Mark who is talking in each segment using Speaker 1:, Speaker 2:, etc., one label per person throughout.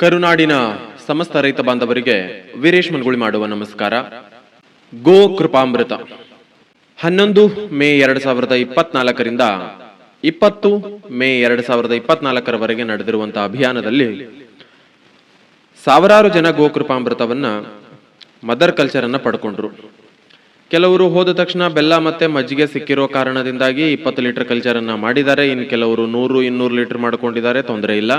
Speaker 1: ಕರುನಾಡಿನ ಸಮಸ್ತ ರೈತ ಬಾಂಧವರಿಗೆ ವೀರೇಶ್ ಮನ್ಗುಳಿ ಮಾಡುವ ನಮಸ್ಕಾರ. ಗೋ ಕೃಪಾಮೃತ. ಹನ್ನೊಂದು ಮೇ ಎರಡ್ ಸಾವಿರದ ಇಪ್ಪತ್ನಾಲ್ಕರಿಂದ ಇಪ್ಪತ್ತು ಮೇ ಎರಡ್ ಸಾವಿರದ ಇಪ್ಪತ್ನಾಲ್ಕರವರೆಗೆ ನಡೆದಿರುವಂತಹ ಅಭಿಯಾನದಲ್ಲಿ ಸಾವಿರಾರು ಜನ ಗೋಕೃಪಾಮೃತವನ್ನ ಮದರ್ ಕಲ್ಚರ್ ಅನ್ನ ಪಡ್ಕೊಂಡ್ರು. ಕೆಲವರು ಹೋದ ತಕ್ಷಣ ಬೆಲ್ಲ ಮತ್ತೆ ಮಜ್ಜಿಗೆ ಸಿಕ್ಕಿರೋ ಕಾರಣದಿಂದಾಗಿ ಇಪ್ಪತ್ತು ಲೀಟರ್ ಕಲ್ಚರ್ ಅನ್ನ ಮಾಡಿದ್ದಾರೆ. ಇನ್ನು ಕೆಲವರು ನೂರು, ಇನ್ನೂರು ಲೀಟರ್ ಮಾಡ್ಕೊಂಡಿದ್ದಾರೆ. ತೊಂದರೆ ಇಲ್ಲ.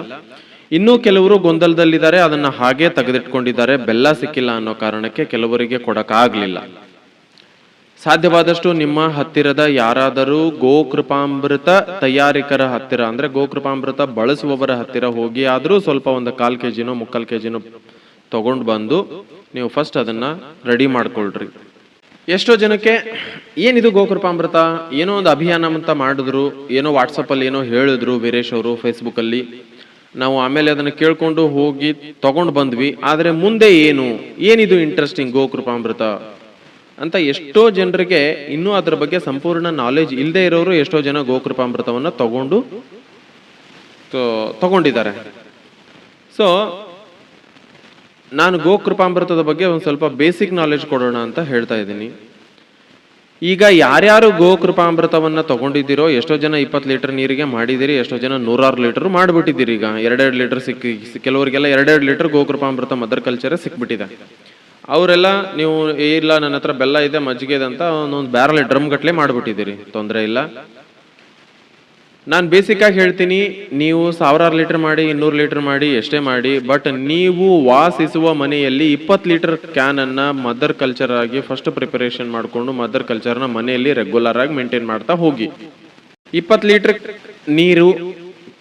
Speaker 1: ಇನ್ನೂ ಕೆಲವರು ಗೊಂದಲದಲ್ಲಿದ್ದಾರೆ, ಅದನ್ನ ಹಾಗೆ ತೆಗೆದಿಟ್ಕೊಂಡಿದ್ದಾರೆ. ಬೆಲ್ಲ ಸಿಕ್ಕಿಲ್ಲ ಅನ್ನೋ ಕಾರಣಕ್ಕೆ ಕೆಲವರಿಗೆ ಕೊಡಕ್ಕಾಗ್ಲಿಲ್ಲ. ಸಾಧ್ಯವಾದಷ್ಟು ನಿಮ್ಮ ಹತ್ತಿರದ ಯಾರಾದರೂ ಗೋಕೃಪಾಮೃತ ತಯಾರಿಕರ ಹತ್ತಿರ, ಅಂದ್ರೆ ಗೋಕೃಪಾಮೃತ ಬಳಸುವವರ ಹತ್ತಿರ ಹೋಗಿ ಆದರೂ ಸ್ವಲ್ಪ ಒಂದು ಕಾಲ್ ಕೆಜಿನೋ, ಮುಕ್ಕಾಲ್ ಕೆಜಿನೋ ತಗೊಂಡು ಬಂದು ನೀವು ಫಸ್ಟ್ ಅದನ್ನ ರೆಡಿ ಮಾಡ್ಕೊಳ್ರಿ. ಎಷ್ಟೋ ಜನಕ್ಕೆ, ಏನಿದು ಗೋಕೃಪಾಮೃತ? ಏನೋ ಒಂದು ಅಭಿಯಾನ ಅಂತ ಮಾಡಿದ್ರು, ಏನೋ ವಾಟ್ಸಪ್ಪಲ್ಲಿ ಏನೋ ಹೇಳಿದ್ರು ವೀರೇಶ್ ಅವರು ಫೇಸ್ಬುಕ್ ಅಲ್ಲಿ. ನಾವು ಆಮೇಲೆ ಅದನ್ನು ಕೇಳ್ಕೊಂಡು ಹೋಗಿ ತಗೊಂಡು ಬಂದ್ವಿ. ಆದರೆ ಮುಂದೆ ಏನು? ಏನಿದು ಇಂಟ್ರೆಸ್ಟಿಂಗ್ ಗೋಕೃಪಾಮೃತ? ಅಂತ ಎಷ್ಟೋ ಜನರಿಗೆ ಇನ್ನೂ ಅದರ ಬಗ್ಗೆ ಸಂಪೂರ್ಣ ನಾಲೆಜ್ ಇಲ್ಲದೆ ಇರೋರು ಎಷ್ಟೋ ಜನ ಗೋಕೃಪಾಮೃತವನ್ನು ತಗೊಂಡು ತಗೊಂಡಿದ್ದಾರೆ. ಸೊ ನಾನು ಗೋಕೃಪಾಮೃತದ ಬಗ್ಗೆ ಒಂದು ಸ್ವಲ್ಪ ಬೇಸಿಕ್ ನಾಲೆಜ್ ಕೊಡೋಣ ಅಂತ ಹೇಳ್ತಾ ಇದ್ದೀನಿ. ಈಗ ಯಾರ್ಯಾರು ಗೋಕೃಪಾಮೃತವನ್ನು ತಗೊಂಡಿದ್ದೀರೋ ಎಷ್ಟೋ ಜನ ಇಪ್ಪತ್ತು ಲೀಟರ್ ನೀರಿಗೆ ಮಾಡಿದಿರಿ ಎಷ್ಟೋ ಜನ ನೂರಾರು ಲೀಟರ್ ಮಾಡಿಬಿಟ್ಟಿದ್ದೀರಿ ಈಗ. ಎರಡೆರಡು ಲೀಟರ್ ಸಿಕ್ಕಿ ಕೆಲವರಿಗೆಲ್ಲ ಎರಡೆರಡು ಲೀಟರ್ ಗೋಕೃಪಾಮೃತ ಮದರ್ ಕಲ್ಚರ್ ಸಿಕ್ಬಿಟ್ಟಿದೆ. ಅವರೆಲ್ಲ ನೀವು "ಏ, ಇಲ್ಲ ನನ್ನ ಹತ್ರ ಬೆಲ್ಲ ಇದೆ ಮಜ್ಜಿಗೆ ಇದೆ ಅಂತ ಒಂದೊಂದು ಬ್ಯಾರಲ್ ಡ್ರಮ್ ಗಟ್ಲೆ ಮಾಡಿಬಿಟ್ಟಿದ್ದೀರಿ. ತೊಂದರೆ ಇಲ್ಲ. ನಾನು ಬೇಸಿಕ್ ಆಗಿ ಹೇಳ್ತೀನಿ, ನೀವು ಸಾವಿರಾರು ಲೀಟರ್ ಮಾಡಿ, ಇನ್ನೂರು ಲೀಟರ್ ಮಾಡಿ, ಎಷ್ಟೇ ಮಾಡಿ ಬಟ್ ನೀವು ವಾಸಿಸುವ ಮನೆಯಲ್ಲಿ ಇಪ್ಪತ್ತು ಲೀಟರ್ ಕ್ಯಾನ್ ಅನ್ನ ಮದರ್ ಕಲ್ಚರ್ ಆಗಿ ಫಸ್ಟ್ ಪ್ರಿಪರೇಷನ್ ಮಾಡಿಕೊಂಡು ಮದರ್ ಕಲ್ಚರ್ನ ಮನೆಯಲ್ಲಿ ರೆಗ್ಯುಲರ್ ಆಗಿ ಮೇಂಟೈನ್ ಮಾಡ್ತಾ ಹೋಗಿ. ಇಪ್ಪತ್ತು ಲೀಟರ್ ನೀರು,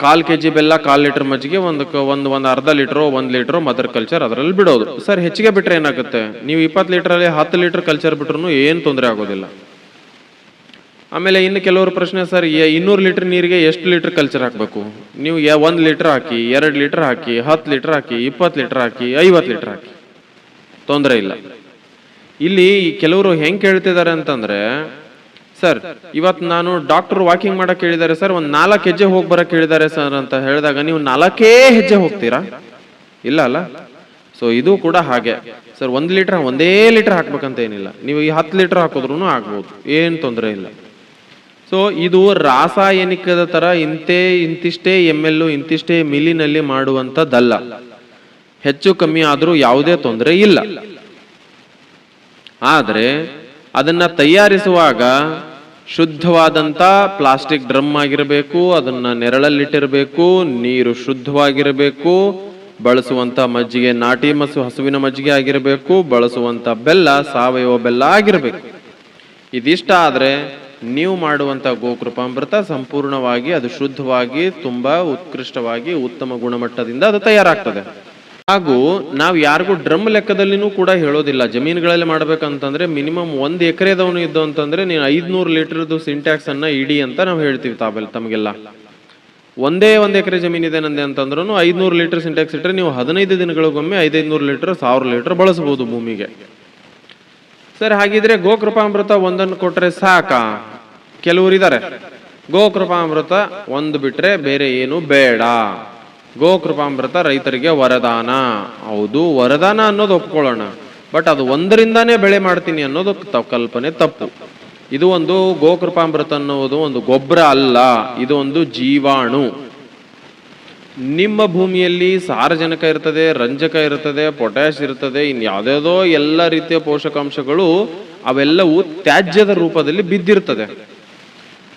Speaker 1: ಕಾಲು ಕೆ ಜಿ ಬೆಲ್ಲ, ಕಾಲು ಲೀಟರ್ ಮಜ್ಜಿಗೆ ಒಂದು ಒಂದು ಒಂದು ಅರ್ಧ ಲೀಟ್ರೋ, ಒಂದು ಲೀಟ್ರೋ ಮದರ್ ಕಲ್ಚರ್ ಅದರಲ್ಲಿ ಬಿಡೋದು. ಸರ್, ಹೆಚ್ಚಿಗೆ ಬಿಟ್ರೆ ಏನಾಗುತ್ತೆ? ನೀವು ಇಪ್ಪತ್ತು ಲೀಟ್ರಲ್ಲಿ ಹತ್ತು ಲೀಟರ್ ಕಲ್ಚರ್ ಬಿಟ್ರೂ ಏನು ತೊಂದರೆ ಆಗೋದಿಲ್ಲ. ಆಮೇಲೆ ಇನ್ನು ಕೆಲವರು ಪ್ರಶ್ನೆ, ಸರ್ ಇನ್ನೂರು ಲೀಟರ್ ನೀರಿಗೆ ಎಷ್ಟು ಲೀಟರ್ ಕಲ್ಚರ್ ಹಾಕಬೇಕು? ನೀವು ಒಂದು ಲೀಟರ್ ಹಾಕಿ, ಎರಡು ಲೀಟರ್ ಹಾಕಿ, ಹತ್ತು ಲೀಟರ್ ಹಾಕಿ, ಇಪ್ಪತ್ತು ಲೀಟರ್ ಹಾಕಿ, ಐವತ್ತು ಲೀಟರ್ ಹಾಕಿ. ತೊಂದರೆ ಇಲ್ಲ. ಇಲ್ಲಿ ಕೆಲವರು ಹೆಂಗೆ ಕೇಳ್ತಿದ್ದಾರೆ ಅಂತಂದ್ರೆ, ಸರ್, ಇವತ್ತು ನಾನು ಡಾಕ್ಟರ್ ವಾಕಿಂಗ್ ಮಾಡೋಕೆ ಹೇಳಿದ್ದಾರೆ, ಸರ್, ಒಂದು ನಾಲ್ಕು ಹೆಜ್ಜೆ ಹೋಗಿ ಬರಕ್ಕೆ ಹೇಳಿದ್ದಾರೆ, ಸರ್, ಅಂತ ಹೇಳಿದಾಗ ನೀವು ನಾಲ್ಕೇ ಹೆಜ್ಜೆ ಹೋಗ್ತೀರಾ? ಇಲ್ಲ ಅಲ್ಲ? ಸೊ, ಇದು ಕೂಡ ಹಾಗೆ. ಸರ್, ಒಂದು ಲೀಟರ್, ಒಂದೇ ಲೀಟರ್ ಹಾಕ್ಬೇಕಂತ ಏನಿಲ್ಲ. ನೀವು ಈ ಹತ್ತು ಲೀಟರ್ ಹಾಕಿದ್ರು ಆಗ್ಬೋದು. ಏನು ತೊಂದರೆ ಇಲ್ಲ. ಸೊ ಇದು ರಾಸಾಯನಿಕದ ತರ ಇಂತೆ ಇಂತಿಷ್ಟೇ ಎಂ ಎಲ್ ಇಂತಿಷ್ಟೇ ಮಿಲಿನಲ್ಲಿ ಮಾಡುವಂಥದ್ದಲ್ಲ. ಹೆಚ್ಚು ಕಮ್ಮಿ ಆದರೂ ಯಾವುದೇ ತೊಂದರೆ ಇಲ್ಲ. ಆದರೆ, ಅದನ್ನ ತಯಾರಿಸುವಾಗ ಶುದ್ಧವಾದಂತ ಪ್ಲಾಸ್ಟಿಕ್ ಡ್ರಮ್ ಆಗಿರಬೇಕು, ಅದನ್ನ ನೆರಳಲ್ಲಿಟ್ಟಿರಬೇಕು, ನೀರು ಶುದ್ಧವಾಗಿರಬೇಕು, ಬಳಸುವಂತ ಮಜ್ಜಿಗೆ ನಾಟಿ ಮಸು ಹಸುವಿನ ಮಜ್ಜಿಗೆ ಆಗಿರಬೇಕು, ಬಳಸುವಂತ ಬೆಲ್ಲ, ಸಾವಯವ ಬೆಲ್ಲ ಆಗಿರಬೇಕು. ಇದಿಷ್ಟ ಆದ್ರೆ ನೀವು ಮಾಡುವಂಥ ಗೋಕೃಪಾಮೃತ ಸಂಪೂರ್ಣವಾಗಿ ಅದು ಶುದ್ಧವಾಗಿ, ತುಂಬಾ ಉತ್ಕೃಷ್ಟವಾಗಿ, ಉತ್ತಮ ಗುಣಮಟ್ಟದಿಂದ ಅದು ತಯಾರಾಗ್ತದೆ. ಹಾಗೂ ನಾವು ಯಾರಿಗೂ ಡ್ರಮ್ ಲೆಕ್ಕದಲ್ಲಿನೂ ಕೂಡ ಹೇಳೋದಿಲ್ಲ. ಜಮೀನುಗಳಲ್ಲಿ ಮಾಡ್ಬೇಕಂತಂದ್ರೆ ಮಿನಿಮಮ್ ಒಂದು ಎಕರೆದವನು ಇದ್ದು ಅಂತಂದ್ರೆ ನೀನು ಐದ್ನೂರು ಲೀಟರ್ದು ಸಿಂಟ್ಯಾಕ್ಸ್ ಅನ್ನ ಇಡಿ ಅಂತ ನಾವು ಹೇಳ್ತೀವಿ ತಾವೆಲ್ಲ ತಮಗೆಲ್ಲ. ಒಂದೇ ಒಂದು ಎಕರೆ ಜಮೀನಿದೆ ನಂದೆ ಅಂತಂದ್ರೂ ಐದ್ನೂರು ಲೀಟರ್ ಸಿಂಟ್ಯಾಕ್ಸ್ ಇಟ್ಟರೆ ನೀವು ಹದಿನೈದು ದಿನಗಳಿಗೊಮ್ಮೆ ಐದೈದ್ನೂರು ಲೀಟರ್, ಸಾವಿರ ಲೀಟರ್ ಬಳಸಬಹುದು ಭೂಮಿಗೆ. ಸರ್, ಹಾಗಿದ್ರೆ ಗೋಕೃಪಾಮೃತ ಒಂದನ್ನು ಕೊಟ್ರೆ ಸಾಕಾ. ಕೆಲವರು ಇದ್ದಾರೆ ಗೋಕೃಪಾಮೃತ ಒಂದು ಬಿಟ್ರೆ ಬೇರೆ ಏನು ಬೇಡ. ಗೋಕೃಪಾಮೃತ ರೈತರಿಗೆ ವರದಾನ. ಹೌದು, ವರದಾನ ಅನ್ನೋದು ಒಪ್ಕೊಳ್ಳೋಣ. ಬಟ್ ಅದು ಒಂದರಿಂದಾನೇ ಬೆಳೆ ಮಾಡ್ತೀನಿ ಅನ್ನೋದು ಕಲ್ಪನೆ ತಪ್ಪು. ಇದು ಒಂದು ಗೋಕೃಪಾಮೃತ ಅನ್ನೋದು ಒಂದು ಗೊಬ್ಬರ ಅಲ್ಲ. ಇದು ಒಂದು ಜೀವಾಣು. ನಿಮ್ಮ ಭೂಮಿಯಲ್ಲಿ ಸಾರಜನಕ ಇರ್ತದೆ, ರಂಜಕ ಇರ್ತದೆ ಪೊಟ್ಯಾಶ್ ಇರ್ತದೆ ಇನ್ನು ಯಾವುದ್ಯಾವುದೋ ಎಲ್ಲ ರೀತಿಯ ಪೋಷಕಾಂಶಗಳು ಅವೆಲ್ಲವೂ ತ್ಯಾಜ್ಯದ ರೂಪದಲ್ಲಿ ಬಿದ್ದಿರ್ತದೆ.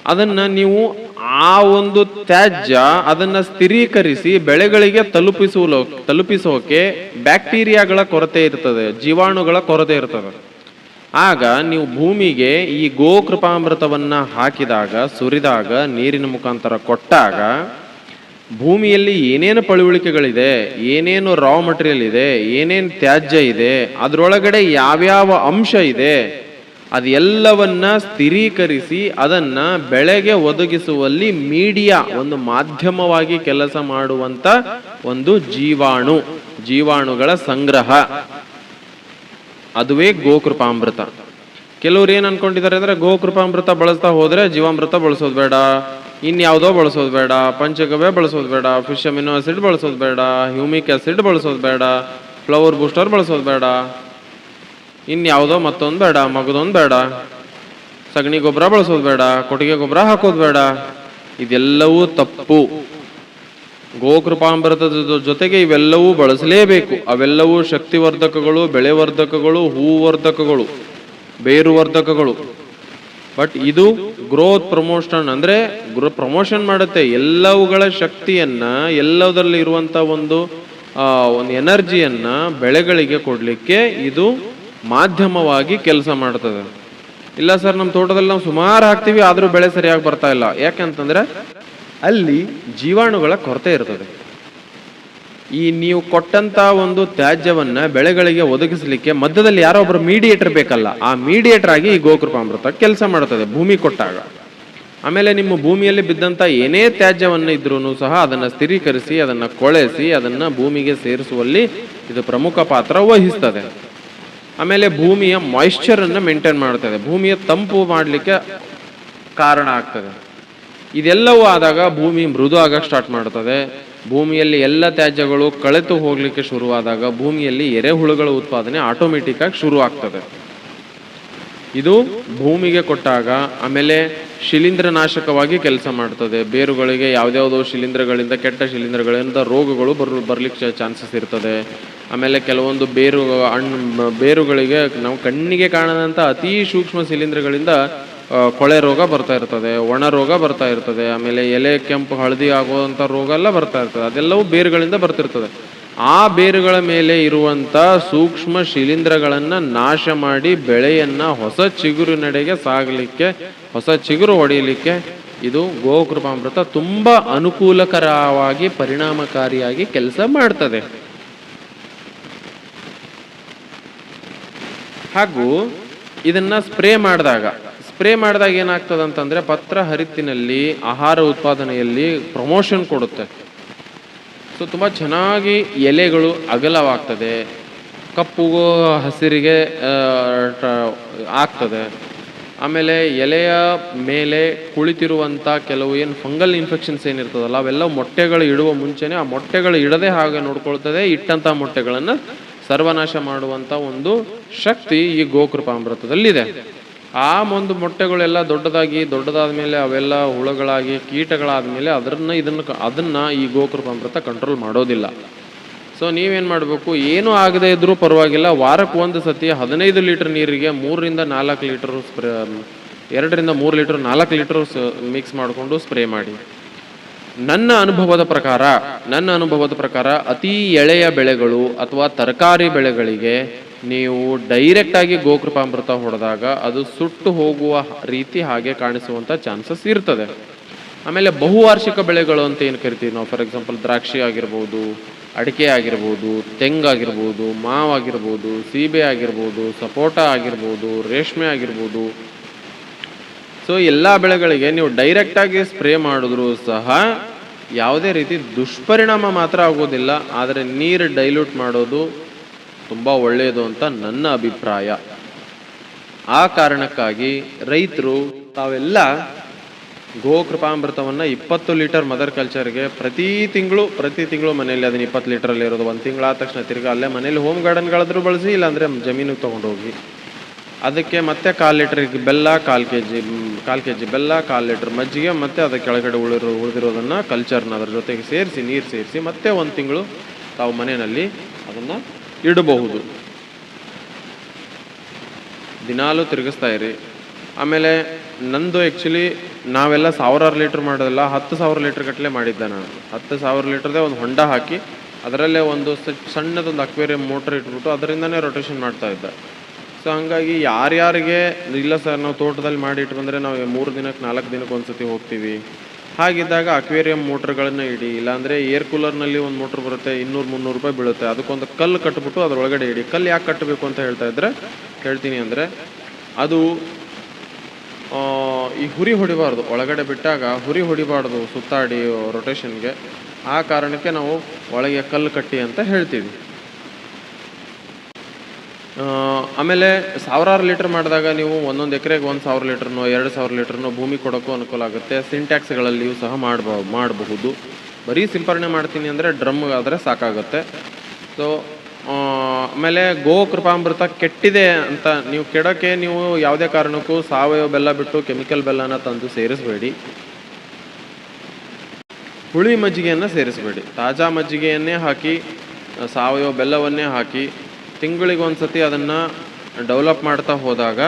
Speaker 1: ಅದನ್ನು ನೀವು ಆ ಒಂದು ತ್ಯಾಜ್ಯ ಅದನ್ನು ಸ್ಥಿರೀಕರಿಸಿ ಬೆಳೆಗಳಿಗೆ ತಲುಪಿಸುವ ತಲುಪಿಸೋಕೆ ಬ್ಯಾಕ್ಟೀರಿಯಾಗಳ ಕೊರತೆ ಇರ್ತದೆ, ಜೀವಾಣುಗಳ ಕೊರತೆ ಇರ್ತದೆ. ಆಗ ನೀವು ಭೂಮಿಗೆ ಈ ಗೋಕೃಪಾಮೃತವನ್ನು ಹಾಕಿದಾಗ, ಸುರಿದಾಗ, ನೀರಿನ ಮುಖಾಂತರ ಕೊಟ್ಟಾಗ ಭೂಮಿಯಲ್ಲಿ ಏನೇನು ಪಳುವಳಿಕೆಗಳಿದೆ, ಏನೇನು ರಾ ಮಟೀರಿಯಲ್ ಇದೆ, ಏನೇನು ತ್ಯಾಜ್ಯ ಇದೆ, ಅದರೊಳಗಡೆ ಯಾವ್ಯಾವ ಅಂಶ ಇದೆ, ಅದೆಲ್ಲವನ್ನ ಸ್ಥಿರೀಕರಿಸಿ ಅದನ್ನ ಬೆಳೆಗೆ ಒದಗಿಸುವಲ್ಲಿ ಮೀಡಿಯಾ ಒಂದು ಮಾಧ್ಯಮವಾಗಿ ಕೆಲಸ ಮಾಡುವಂತ ಒಂದು ಜೀವಾಣು, ಜೀವಾಣುಗಳ ಸಂಗ್ರಹ. ಅದುವೇ ಗೋಕೃಪಾಮೃತ. ಕೆಲವ್ರು ಏನ್ ಅನ್ಕೊಂಡಿದ್ದಾರೆ ಅಂದ್ರೆ ಗೋಕೃಪಾಮೃತ ಬಳಸ್ತಾ ಹೋದ್ರೆ ಜೀವಾಮೃತ ಬಳಸೋದು ಬೇಡ. ಇನ್ಯಾವುದೋ ಬಳಸೋದು ಬೇಡ ಪಂಚಗವ್ಯ ಬಳಸೋದು ಬೇಡ ಫಿಶ್ ಅಮಿನೋ ಆಸಿಡ್ ಬಳಸೋದು ಬೇಡ ಹ್ಯೂಮಿಕ್ ಆಸಿಡ್ ಬಳಸೋದು ಬೇಡ ಫ್ಲವರ್ ಬೂಸ್ಟರ್ ಬಳಸೋದು ಬೇಡ. ಇನ್ಯಾವುದೋ ಮತ್ತೊಂದು ಬೇಡ, ಮಗದೊಂದು ಬೇಡ. ಸಗಣಿ ಗೊಬ್ಬರ ಬಳಸೋದು ಬೇಡ, ಕೊಟ್ಟಿಗೆ ಗೊಬ್ಬರ ಹಾಕೋದು ಬೇಡ. ಇದೆಲ್ಲವೂ ತಪ್ಪು. ಗೋಕೃಪಾಮೃತದ ಜೊತೆಗೆ ಇವೆಲ್ಲವೂ ಬಳಸಲೇಬೇಕು. ಅವೆಲ್ಲವೂ ಶಕ್ತಿವರ್ಧಕಗಳು, ಬೆಳೆವರ್ಧಕಗಳು, ಹೂವರ್ಧಕಗಳು, ಬೇರುವರ್ಧಕಗಳು. ಬಟ್ ಇದು ಗ್ರೋತ್ ಪ್ರಮೋಷನ್ ಅಂದರೆ ಗ್ರೋ ಪ್ರಮೋಷನ್ ಮಾಡುತ್ತೆ. ಎಲ್ಲವುಗಳ ಶಕ್ತಿಯನ್ನು ಎಲ್ಲದರಲ್ಲಿ ಇರುವಂಥ ಒಂದು ಒಂದು ಎನರ್ಜಿಯನ್ನು ಬೆಳೆಗಳಿಗೆ ಕೊಡಲಿಕ್ಕೆ ಇದು ಮಾಧ್ಯಮವಾಗಿ ಕೆಲಸ ಮಾಡ್ತದೆ. ಇಲ್ಲ ಸರ್ ನಮ್ಮ ತೋಟದಲ್ಲಿ ನಾವು ಸುಮಾರು ಹಾಕ್ತೀವಿ, ಆದರೂ ಬೆಳೆ ಸರಿಯಾಗಿ ಬರ್ತಾ ಇಲ್ಲ. ಯಾಕೆಂತಂದರೆ ಅಲ್ಲಿ ಜೀವಾಣುಗಳ ಕೊರತೆ ಇರ್ತದೆ. ಈ ನೀವು ಕೊಟ್ಟಂತ ಒಂದು ತ್ಯಾಜ್ಯವನ್ನ ಬೆಳೆಗಳಿಗೆ ಒದಗಿಸಲಿಕ್ಕೆ ಮಧ್ಯದಲ್ಲಿ ಯಾರೋ ಒಬ್ಬರು ಮೀಡಿಯೇಟರ್ ಬೇಕಲ್ಲ. ಆ ಮೀಡಿಯೇಟರ್ ಆಗಿ ಈ ಗೋಕೃಪಾಮೃತ ಕೆಲಸ ಮಾಡುತ್ತದೆ ಭೂಮಿ ಕೊಟ್ಟಾಗ. ಆಮೇಲೆ ನಿಮ್ಮ ಭೂಮಿಯಲ್ಲಿ ಬಿದ್ದಂತ ಏನೇ ತ್ಯಾಜ್ಯವನ್ನು ಇದ್ರೂ ಸಹ ಅದನ್ನು ಸ್ಥಿರೀಕರಿಸಿ, ಅದನ್ನು ಕೊಳೆಸಿ, ಅದನ್ನು ಭೂಮಿಗೆ ಸೇರಿಸುವಲ್ಲಿ ಇದು ಪ್ರಮುಖ ಪಾತ್ರ ವಹಿಸ್ತದೆ. ಆಮೇಲೆ ಭೂಮಿಯ ಮಾಯಿಶ್ಚರನ್ನು ಮೇಂಟೈನ್ ಮಾಡ್ತದೆ. ಭೂಮಿಯ ತಂಪು ಮಾಡಲಿಕ್ಕೆ ಕಾರಣ ಆಗ್ತದೆ. ಇದೆಲ್ಲವೂ ಆದಾಗ ಭೂಮಿ ಮೃದು ಆಗಕ್ಕೆ ಸ್ಟಾರ್ಟ್ ಮಾಡ್ತದೆ. ಭೂಮಿಯಲ್ಲಿ ಎಲ್ಲ ತ್ಯಾಜ್ಯಗಳು ಕಳೆತು ಹೋಗಲಿಕ್ಕೆ ಶುರುವಾದಾಗ ಭೂಮಿಯಲ್ಲಿ ಎರೆಹುಳುಗಳ ಉತ್ಪಾದನೆ ಆಟೋಮೆಟಿಕ್ಕಾಗಿ ಶುರು ಆಗ್ತದೆ. ಇದು ಭೂಮಿಗೆ ಕೊಟ್ಟಾಗ ಆಮೇಲೆ ಶಿಲೀಂಧ್ರನಾಶಕವಾಗಿ ಕೆಲಸ ಮಾಡ್ತದೆ. ಬೇರುಗಳಿಗೆ ಯಾವುದ್ಯಾವುದೋ ಶಿಲೀಂಧ್ರಗಳಿಂದ ಕೆಟ್ಟ ಶಿಲೀಂಧ್ರಗಳಿಂದ ರೋಗಗಳು ಬರ್, ಬರ್ಲಿಕ್ಕೆ ಚಾನ್ಸಸ್ ಇರ್ತದೆ. ಆಮೇಲೆ ಕೆಲವೊಂದು ಬೇರು, ಹಣ್ಣು, ಬೇರುಗಳಿಗೆ ನಾವು ಕಣ್ಣಿಗೆ ಕಾಣದಂಥ ಅತಿ ಸೂಕ್ಷ್ಮ ಶಿಲೀಂಧ್ರಗಳಿಂದ ಕೊಳೆ ರೋಗ ಬರ್ತಾ ಇರ್ತದೆ, ಒಣ ರೋಗ ಬರ್ತಾ ಇರ್ತದೆ, ಆಮೇಲೆ ಎಲೆ, ಕೆಂಪು, ಹಳದಿ ಆಗುವಂಥ ರೋಗ ಎಲ್ಲ ಬರ್ತಾ ಇರ್ತದೆ. ಅದೆಲ್ಲವೂ ಬೇರುಗಳಿಂದ ಬರ್ತಿರ್ತದೆ. ಆ ಬೇರುಗಳ ಮೇಲೆ ಇರುವಂಥ ಸೂಕ್ಷ್ಮ ಶಿಲೀಂಧ್ರಗಳನ್ನು ನಾಶ ಮಾಡಿ ಬೆಳೆಯನ್ನು ಹೊಸ ಚಿಗುರಿನಡೆಗೆ ಸಾಗಲಿಕ್ಕೆ, ಹೊಸ ಚಿಗುರು ಹೊಡೆಯಲಿಕ್ಕೆ ಇದು ಗೋಕೃಪಾಮೃತ ತುಂಬ ಅನುಕೂಲಕರವಾಗಿ, ಪರಿಣಾಮಕಾರಿಯಾಗಿ ಕೆಲಸ ಮಾಡ್ತದೆ. ಹಾಗೂ ಇದನ್ನ ಸ್ಪ್ರೇ ಮಾಡಿದಾಗ ಸ್ಪ್ರೇ ಮಾಡಿದಾಗ ಏನಾಗ್ತದೆ ಅಂತಂದರೆ ಪತ್ರ ಹರಿತ್ತಿನಲ್ಲಿ ಆಹಾರ ಉತ್ಪಾದನೆಯಲ್ಲಿ ಪ್ರಮೋಷನ್ ಕೊಡುತ್ತೆ. ಸೊ ತುಂಬ ಚೆನ್ನಾಗಿ ಎಲೆಗಳು ಅಗಲವಾಗ್ತದೆ. ಕಪ್ಪು ಹಸಿರಿಗೆ ಆಗ್ತದೆ. ಆಮೇಲೆ ಎಲೆಯ ಮೇಲೆ ಕುಳಿತಿರುವಂಥ ಕೆಲವು ಏನು ಫಂಗಲ್ ಇನ್ಫೆಕ್ಷನ್ಸ್ ಏನಿರ್ತದಲ್ಲ, ಅವೆಲ್ಲ ಮೊಟ್ಟೆಗಳು ಇಡುವ ಮುಂಚೆನೆ ಆ ಮೊಟ್ಟೆಗಳು ಇಡದೆ ಹಾಗೆ ನೋಡ್ಕೊಳ್ತದೆ. ಇಟ್ಟಂಥ ಮೊಟ್ಟೆಗಳನ್ನು ಸರ್ವನಾಶ ಮಾಡುವಂಥ ಒಂದು ಶಕ್ತಿ ಈ ಗೋಕೃಪಾಮೃತದಲ್ಲಿದೆ. ಆ ಒಂದು ಮೊಟ್ಟೆಗಳೆಲ್ಲ ದೊಡ್ಡದಾಗಿ, ದೊಡ್ಡದಾದ ಮೇಲೆ ಅವೆಲ್ಲ ಹುಳಗಳಾಗಿ, ಕೀಟಗಳಾದ ಮೇಲೆ ಅದನ್ನು ಇದನ್ನು ಅದನ್ನು ಈ ಗೋಕೃಪಾಮೃತ ಕಂಟ್ರೋಲ್ ಮಾಡೋದಿಲ್ಲ. ಸೊ ನೀವೇನು ಮಾಡಬೇಕು? ಏನೂ ಆಗದೇ ಇದ್ದರೂ ಪರವಾಗಿಲ್ಲ. ವಾರಕ್ಕೆ ಒಂದು ಸತಿ ಹದಿನೈದು ಲೀಟರ್ ನೀರಿಗೆ ಮೂರರಿಂದ ನಾಲ್ಕು ಲೀಟರ್ ಸ್ಪ್ರೇ, ಎರಡರಿಂದ ಮೂರು ಲೀಟರ್ ನಾಲ್ಕು ಲೀಟರ್ ಮಿಕ್ಸ್ ಮಾಡಿಕೊಂಡು ಸ್ಪ್ರೇ ಮಾಡಿ. ನನ್ನ ಅನುಭವದ ಪ್ರಕಾರ, ನನ್ನ ಅನುಭವದ ಪ್ರಕಾರ ಅತಿ ಎಳೆಯ ಬೆಳೆಗಳು ಅಥವಾ ತರಕಾರಿ ಬೆಳೆಗಳಿಗೆ ನೀವು ಡೈರೆಕ್ಟ್ ಆಗಿ ಗೋಕೃಪಾಮೃತ ಹೊಡೆದಾಗ ಅದು ಸುಟ್ಟು ಹೋಗುವ ರೀತಿ ಹಾಗೆ ಕಾಣಿಸುವಂತ ಚಾನ್ಸಸ್ ಇರ್ತದೆ. ಆಮೇಲೆ ಬಹುವಾರ್ಷಿಕ ಬೆಳೆಗಳು ಅಂತ ಏನು ಕರಿತೀವಿ ನಾವು? ಫಾರ್ ಎಕ್ಸಾಂಪಲ್ ದ್ರಾಕ್ಷಿ ಆಗಿರ್ಬೋದು, ಅಡಿಕೆ ಆಗಿರ್ಬೋದು ತೆಂಗಾಗಿರ್ಬೋದು ಮಾವಾಗಿರ್ಬೋದು ಸೀಬೆ ಆಗಿರ್ಬೋದು, ಸಪೋಟ ಆಗಿರ್ಬೋದು, ರೇಷ್ಮೆ ಆಗಿರ್ಬೋದು. ಸೊ ಎಲ್ಲ ಬೆಳೆಗಳಿಗೆ ನೀವು ಡೈರೆಕ್ಟಾಗಿ ಸ್ಪ್ರೇ ಮಾಡಿದ್ರೂ ಸಹ ಯಾವುದೇ ರೀತಿ ದುಷ್ಪರಿಣಾಮ ಮಾತ್ರ ಆಗೋದಿಲ್ಲ, ಆದರೆ ನೀರು ಡೈಲ್ಯೂಟ್ ಮಾಡೋದು ತುಂಬ ಒಳ್ಳೆಯದು ಅಂತ ನನ್ನ ಅಭಿಪ್ರಾಯ. ಆ ಕಾರಣಕ್ಕಾಗಿ ರೈತರು ತಾವೆಲ್ಲ ಗೋಕೃಪಾಮೃತವನ್ನು ಇಪ್ಪತ್ತು ಲೀಟರ್ ಮದರ್ ಕಲ್ಚರ್ಗೆ ಪ್ರತಿ ತಿಂಗಳು ಪ್ರತಿ ತಿಂಗಳು ಮನೆಯಲ್ಲಿ ಅದನ್ನ ಇಪ್ಪತ್ತು ಲೀಟರಲ್ಲಿ ಇರೋದು. ಒಂದು ತಿಂಗಳಾದ ತಕ್ಷಣ ತಿರ್ಗಿ ಅಲ್ಲೇ ಮನೇಲಿ ಹೋಮ್ ಗಾರ್ಡನ್ಗಳಾದರೂ ಬಳಸಿ, ಇಲ್ಲಾಂದರೆ ಜಮೀನಿಗೆ ತೊಗೊಂಡೋಗಿ. ಅದಕ್ಕೆ ಮತ್ತೆ ಕಾಲು ಲೀಟರ್ ಬೆಲ್ಲ ಕಾಲು ಕೆ ಜಿ ಕಾಲು ಕೆ ಜಿ ಬೆಲ್ಲ, ಕಾಲು ಲೀಟರ್ ಮಜ್ಜಿಗೆ, ಮತ್ತೆ ಅದಕ್ಕೆ ಕೆಳಗಡೆ ಉಳಿರೋ, ಉಳಿದಿರೋದನ್ನು ಕಲ್ಚರ್ನ ಅದರ ಜೊತೆಗೆ ಸೇರಿಸಿ, ನೀರು ಸೇರಿಸಿ, ಮತ್ತೆ ಒಂದು ತಿಂಗಳು ತಾವು ಮನೆಯಲ್ಲಿ ಅದನ್ನು ಇಡಬಹುದು. ದಿನಾಲೂ ತಿರುಗಿಸ್ತಾ ಇರಿ. ಆಮೇಲೆ ನಂದು ಆ್ಯಕ್ಚುಲಿ ನಾವೆಲ್ಲ ಸಾವಿರಾರು ಲೀಟ್ರ್ ಮಾಡೋದಿಲ್ಲ, ಹತ್ತು ಸಾವಿರ ಲೀಟ್ರ್ ಗಟ್ಟಲೆ ಮಾಡಿದ್ದೆ ನಾನು. ಹತ್ತು ಸಾವಿರ ಲೀಟ್ರದೇ ಒಂದು ಹೊಂಡ ಹಾಕಿ, ಅದರಲ್ಲೇ ಒಂದು ಸಣ್ಣದೊಂದು ಅಕ್ವೇರಿಯಂ ಮೋಟ್ರ್ ಇಟ್ಬಿಟ್ಟು ಅದರಿಂದನೇ ರೊಟೇಷನ್ ಮಾಡ್ತಾ ಇದ್ದೆ. ಸೊ ಹಂಗಾಗಿ ಯಾರ್ಯಾರಿಗೆ, ಇಲ್ಲ ಸರ್, ನಾವು ತೋಟದಲ್ಲಿ ಮಾಡಿ ಇಟ್ಟು ಬಂದರೆ ನಾವು ಮೂರು ದಿನಕ್ಕೆ ನಾಲ್ಕು ದಿನಕ್ಕೆ ಒಂದ್ಸತಿ ಹೋಗ್ತೀವಿ. ಹಾಗಿದ್ದಾಗ ಅಕ್ವೇರಿಯಂ ಮೋಟ್ರ್ಗಳನ್ನ ಇಡಿ, ಇಲ್ಲಾಂದರೆ ಏರ್ ಕೂಲರ್ನಲ್ಲಿ ಒಂದು ಮೋಟ್ರ್ ಬರುತ್ತೆ, ಇನ್ನೂರು ಮುನ್ನೂರು ರೂಪಾಯಿ ಬೀಳುತ್ತೆ. ಅದಕ್ಕೊಂದು ಕಲ್ಲು ಕಟ್ಬಿಟ್ಟು ಅದರೊಳಗಡೆ ಇಡಿ. ಕಲ್ಲು ಯಾಕೆ ಕಟ್ಟಬೇಕು ಅಂತ ಹೇಳ್ತಾ ಇದ್ರೆ ಹೇಳ್ತೀನಿ ಅಂದರೆ, ಅದು ಈ ಹುರಿ ಹೊಡಿಬಾರ್ದು. ಒಳಗಡೆ ಬಿಟ್ಟಾಗ ಹುರಿ ಹೊಡಿಬಾರ್ದು ಸುತ್ತಾಡಿ ರೊಟೇಷನ್ಗೆ ಆ ಕಾರಣಕ್ಕೆ ನಾವು ಒಳಗೆ ಕಲ್ಲು ಕಟ್ಟಿ ಅಂತ ಹೇಳ್ತೀವಿ. ಆಮೇಲೆ ಸಾವಿರಾರು ಲೀಟರ್ ಮಾಡಿದಾಗ ನೀವು ಒಂದೊಂದು ಎಕರೆಗೆ ಒಂದು ಸಾವಿರ ಲೀಟ್ರನೋ, ಎರಡು ಸಾವಿರ ಲೀಟ್ರನೋ ಭೂಮಿ ಕೊಡೋಕ್ಕೂ ಅನುಕೂಲ ಆಗುತ್ತೆ. ಸಿಂಟ್ಯಾಕ್ಸ್ಗಳಲ್ಲಿಯೂ ಸಹ ಮಾಡ್ಬ, ಮಾಡಬಹುದು. ಬರೀ ಸಿಂಪರಣೆ ಮಾಡ್ತೀನಿ ಅಂದರೆ ಡ್ರಮ್ ಆದರೆ ಸಾಕಾಗುತ್ತೆ. ಸೊ ಆಮೇಲೆ ಗೋ ಕೃಪಾಮೃತ ಕೆಟ್ಟಿದೆ ಅಂತ ನೀವು ಕೆಡೋಕ್ಕೆ ನೀವು ಯಾವುದೇ ಕಾರಣಕ್ಕೂ ಸಾವಯವ ಬೆಲ್ಲ ಬಿಟ್ಟು ಕೆಮಿಕಲ್ ಬೆಲ್ಲನ ತಂದು ಸೇರಿಸಬೇಡಿ. ಹುಳಿ ಮಜ್ಜಿಗೆಯನ್ನು ಸೇರಿಸಬೇಡಿ. ತಾಜಾ ಮಜ್ಜಿಗೆಯನ್ನೇ ಹಾಕಿ, ಸಾವಯವ ಬೆಲ್ಲವನ್ನೇ ಹಾಕಿ ತಿಂಗಳಿಗೆ ಒಂದು ಸತಿ ಅದನ್ನು ಡೆವಲಪ್ ಮಾಡ್ತಾ ಹೋದಾಗ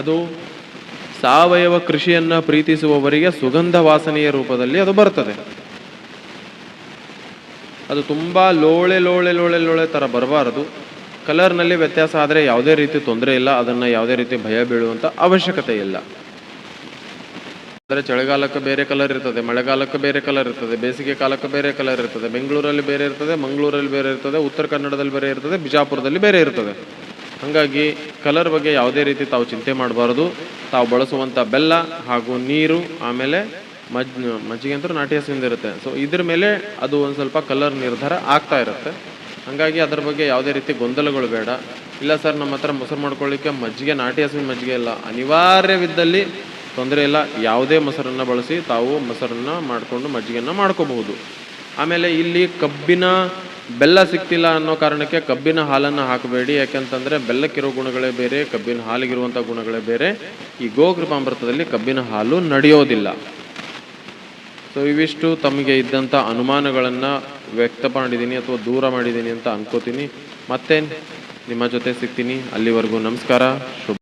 Speaker 1: ಅದು ಸಾವಯವ ಕೃಷಿಯನ್ನು ಪ್ರೀತಿಸುವವರಿಗೆ ಸುಗಂಧ ವಾಸನೆಯ ರೂಪದಲ್ಲಿ ಅದು ಬರ್ತದೆ. ಅದು ತುಂಬ ಲೋಳೆ ಲೋಳೆ ಲೋಳೆ ಲೋಳೆ ಥರ ಬರಬಾರದು. ಕಲರ್ನಲ್ಲಿ ವ್ಯತ್ಯಾಸ ಆದರೆ ಯಾವುದೇ ರೀತಿ ತೊಂದರೆ ಇಲ್ಲ, ಅದನ್ನು ಯಾವುದೇ ರೀತಿ ಭಯ ಬೀಳುವಂಥ ಅವಶ್ಯಕತೆ ಇಲ್ಲ. ಅಂದರೆ ಚಳಿಗಾಲಕ್ಕೆ ಬೇರೆ ಕಲರ್ ಇರ್ತದೆ, ಮಳೆಗಾಲಕ್ಕೆ ಬೇರೆ ಕಲರ್ ಇರ್ತದೆ, ಬೇಸಿಗೆ ಕಾಲಕ್ಕೆ ಬೇರೆ ಕಲರ್ ಇರ್ತದೆ, ಬೆಂಗಳೂರಲ್ಲಿ ಬೇರೆ ಇರ್ತದೆ, ಮಂಗಳೂರಲ್ಲಿ ಬೇರೆ ಇರ್ತದೆ, ಉತ್ತರ ಕನ್ನಡದಲ್ಲಿ ಬೇರೆ ಇರ್ತದೆ, ಬಿಜಾಪುರದಲ್ಲಿ ಬೇರೆ ಇರ್ತದೆ. ಹಾಗಾಗಿ ಕಲರ್ ಬಗ್ಗೆ ಯಾವುದೇ ರೀತಿ ತಾವು ಚಿಂತೆ ಮಾಡಬಾರ್ದು. ತಾವು ಬಳಸುವಂಥ ಬೆಲ್ಲ ಹಾಗೂ ನೀರು ಆಮೇಲೆ ಮಜ್, ಮಜ್ಜಿಗೆ ಅಂತೂ ನಾಟಿ ಹಸುವಿಂದ ಇರುತ್ತೆ. ಸೊ ಇದ್ರ ಮೇಲೆ ಅದು ಒಂದು ಸ್ವಲ್ಪ ಕಲರ್ ನಿರ್ಧಾರ ಆಗ್ತಾ ಇರುತ್ತೆ. ಹಾಗಾಗಿ ಅದ್ರ ಬಗ್ಗೆ ಯಾವುದೇ ರೀತಿ ಗೊಂದಲಗಳು ಬೇಡ. ಇಲ್ಲ ಸರ್, ನಮ್ಮ ಹತ್ರ ಮೊಸರು ಮಾಡ್ಕೊಳ್ಳಿಕ್ಕೆ ಮಜ್ಜಿಗೆ ನಾಟಿ ಹಸುವಿನ ಮಜ್ಜಿಗೆ ಇಲ್ಲ. ಅನಿವಾರ್ಯವಿದ್ದಲ್ಲಿ ತೊಂದರೆ ಇಲ್ಲ. ಯಾವುದೇ ಮೊಸರನ್ನು ಬಳಸಿ ತಾವು ಮೊಸರನ್ನು ಮಾಡಿಕೊಂಡು ಮಜ್ಜಿಗೆಯನ್ನು ಮಾಡ್ಕೋಬಹುದು. ಆಮೇಲೆ ಇಲ್ಲಿ ಕಬ್ಬಿನ ಬೆಲ್ಲ ಸಿಗ್ತಿಲ್ಲ ಅನ್ನೋ ಕಾರಣಕ್ಕೆ ಕಬ್ಬಿನ ಹಾಲನ್ನು ಹಾಕಬೇಡಿ. ಯಾಕೆಂತಂದರೆ ಬೆಲ್ಲಕ್ಕಿರೋ ಗುಣಗಳೇ ಬೇರೆ, ಕಬ್ಬಿನ ಹಾಲಿಗಿರುವಂಥ ಗುಣಗಳೇ ಬೇರೆ. ಈ ಗೋಕೃಪಾಮೃತದಲ್ಲಿ ಕಬ್ಬಿನ ಹಾಲು ನಡೆಯೋದಿಲ್ಲ. ಸೊ ಇವಿಷ್ಟು ತಮಗೆ ಇದ್ದಂಥ ಅನುಮಾನಗಳನ್ನು ವ್ಯಕ್ತ ಮಾಡಿದ್ದೀನಿ ಅಥವಾ ದೂರ ಮಾಡಿದ್ದೀನಿ ಅಂತ ಅನ್ಕೋತೀನಿ. ಮತ್ತೆ ನಿಮ್ಮ ಜೊತೆ ಸಿಗ್ತೀನಿ. ಅಲ್ಲಿವರೆಗೂ ನಮಸ್ಕಾರ. ಶುಭ